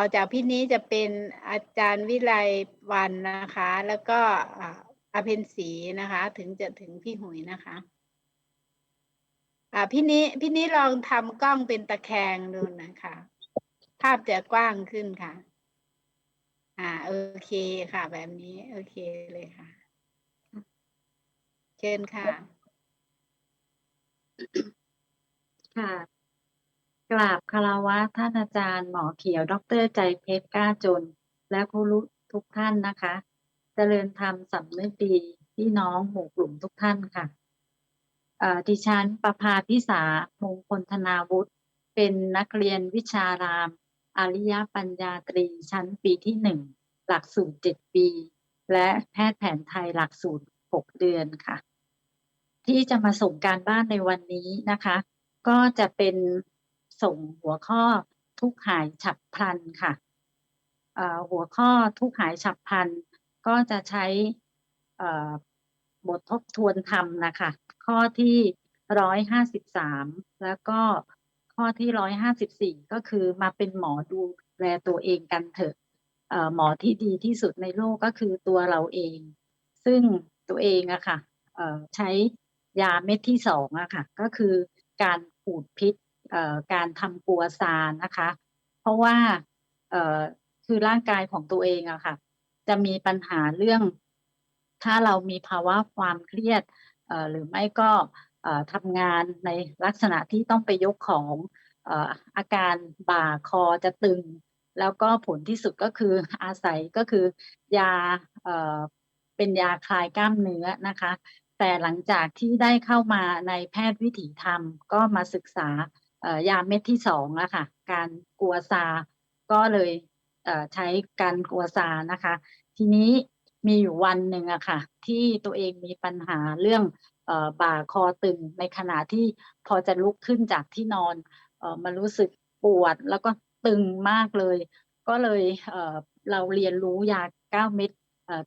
ต่อจากพี่นี้จะเป็นอาจารย์วิไลวันนะคะ แล้วก็อาอาเพนสีนะคะ ถึงจะถึงพี่หุยนะคะอ่าพี่นี้พี่นี้ลองทำกล้องเป็นตะแคงดูนะคะ ภาพจะกว้างขึ้นค่ะ อ่าโอเคค่ะ แบบนี้ โอเคเลยค่ะ เชิญค่ะ ค่ะ กราบคารวะท่านอาจารย์หมอเขียว ดรใจเพชรกล้าจน และครูรุทุกท่านนะคะ เจริญธรรมสำนึกดีพี่น้องหมู่กลุ่มทุกท่านค่ะอ่อดิฉันประภาพิสามงคลธนาวุฒิเป็นนักเรียนวิชาราม อริยปัญญาตรีชั้นปีที่หนึ่งหลักสูตรเจ็ดปี และแพทย์แผนไทยหลักสูตรหกเดือนค่ะ ที่จะมาส่งการบ้านในวันนี้นะคะ ก็จะเป็น ส่งหัวข้อทุกหายฉับพลันค่ะหัวข้อทุกหายฉับพลัน ก็จะใช้บททบทวนธรรมนะคะ ข้อที่ร้อยห้าสิบสามแล้วก็ข้อที่ร้อยห้าสิบสี่ก็คือมาเป็นหมอดูแลตัวเองกันเถอะหมอที่ดีที่สุดในโลกก็คือตัวเราเอง ซึ่งตัวเองอะค่ะใช้ยาเม็ดที่สองอะค่ะ ก็คือการขูดพิษ การทำกัวซานนะคะ เพราะว่าคือร่างกายของตัวเองอะค่ะ จะมีปัญหาเรื่อง ถ้าเรามีภาวะความเครียดหรือไม่ก็ทำงานในลักษณะที่ต้องไปยกของออาการบ่าคอจะตึง แล้วก็ผลที่สุดก็คืออาศัยก็คือยาเอเป็นยาคลายกล้ามเนื้อนะคะ แต่หลังจากที่ได้เข้ามาในแพทย์วิถีธรรมก็มาศึกษา ยาเม็ดที่สองอะค่ะ การกัวซา ก็เลยเใช้การกัวซานะคะ ทีนี้มีอยู่วันหนึ่งอะค่ะ ที่ตัวเองมีปัญหาเรื่องอบ่าคอตึงในขณะที่พอจะลุกขึ้นจากที่นอนอมันรู้สึกปวดแล้วก็ตึงมากเลย ก็เลยเเราเรียนรู้ยาเก้าเม็ด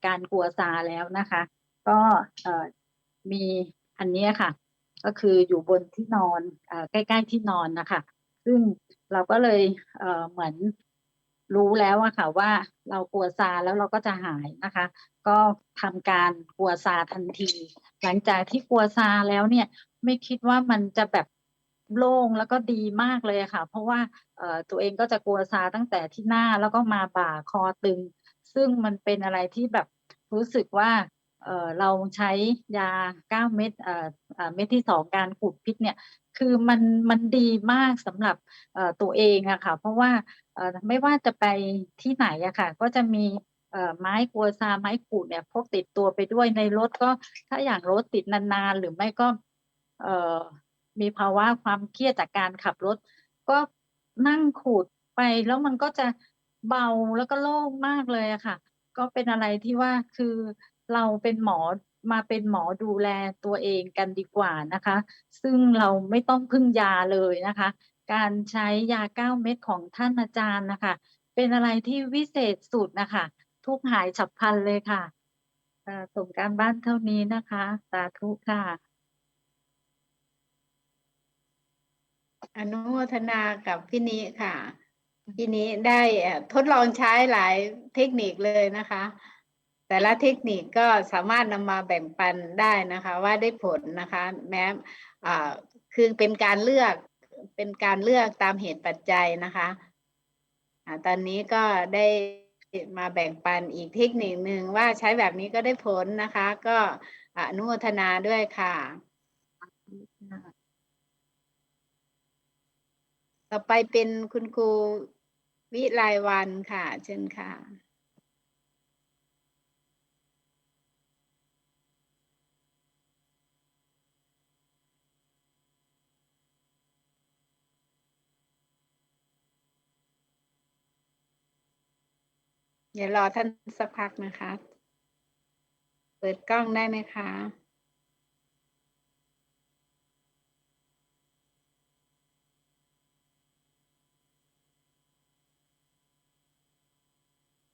การกัวซาแล้วนะคะ ก็มีอันนี้ค่ะ ก็คืออยู่บนที่นอนอใกล้ ๆ ที่นอนนะคะ ซึ่งเราก็เลยเเหมือนรู้แล้วอะค่ะว่าเรากลัวซาแล้วเราก็จะหายนะคะ ก็ทำการกลัวซาทันที หลังจากที่กลัวซาแล้วเนี่ยไม่คิดว่ามันจะแบบโล่งแล้วก็ดีมากเลยค่ะ เพราะว่าตัวเองก็จะกลัวซาตั้งแต่ที่หน้าแล้วก็มาบ่าคอตึง ซึ่งมันเป็นอะไรที่แบบรู้สึกว่า เราใช้ยาเก้าเม็ดเม็ดที่สองการขูดพิษเนี่ยคือมันมันดีมากสำหรับตัวเองอะค่ะ เพราะว่าไม่ว่าจะไปที่ไหนอะค่ะ ก็จะมีไม้กัวซาไม้ขูดเนี่ยพกติดตัวไปด้วยในรถก็ถ้าอย่างรถติดนานๆ หรือไม่ก็มีภาวะความเครียดจากการขับรถ ก็นั่งขูดไปแล้วมันก็จะเบาแล้วก็โล่งมากเลยอะค่ะ ก็เป็นอะไรที่ว่าคือ เราเป็นหมอมาเป็นหมอดูแลตัวเองกันดีกว่านะคะ ซึ่งเราไม่ต้องพึ่งยาเลยนะคะ การใช้ยาเก้าเม็ดของท่านอาจารย์นะคะ เป็นอะไรที่วิเศษสุดนะคะ ทุกหายฉับพลันเลยค่ะส่งการบ้านเท่านี้นะคะ สาธุค่ะ อนุโมทนากับพี่นิค่ะ พี่นิได้ทดลองใช้หลายเทคนิคเลยนะคะ แต่ละเทคนิคก็สามารถนำมาแบ่งปันได้นะคะว่าได้ผลนะคะแม้คือเป็นการเลือกเป็นการเลือกตามเหตุปัจจัยนะคะอ่าตอนนี้ก็ได้มาแบ่งปันอีกเทคนิคหนึ่งว่าใช้แบบนี้ก็ได้ผลนะคะ ก็อนุโมทนาด้วยค่ะ ต่อไปเป็นคุณครูวิไลวันค่ะ เชิญค่ะ เดี๋ยวรอท่านสักพักนะคะ เปิดกล้องได้ไหมคะ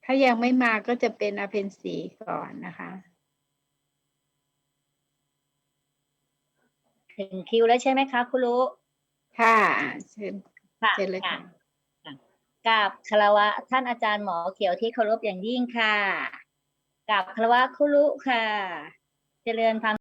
ถ้ายังไม่มาก็จะเป็นอเพนสีก่อนนะคะ ถึงคิวแล้วใช่ไหมคะ คุณรู้ค่ะเชิญค่ะเชิญเลยค่ะ กับคารวะท่านอาจารย์หมอเขียวที่เคารพอย่างยิ่งค่ะกับคารวะคุรุค่ะ เจริญธรรม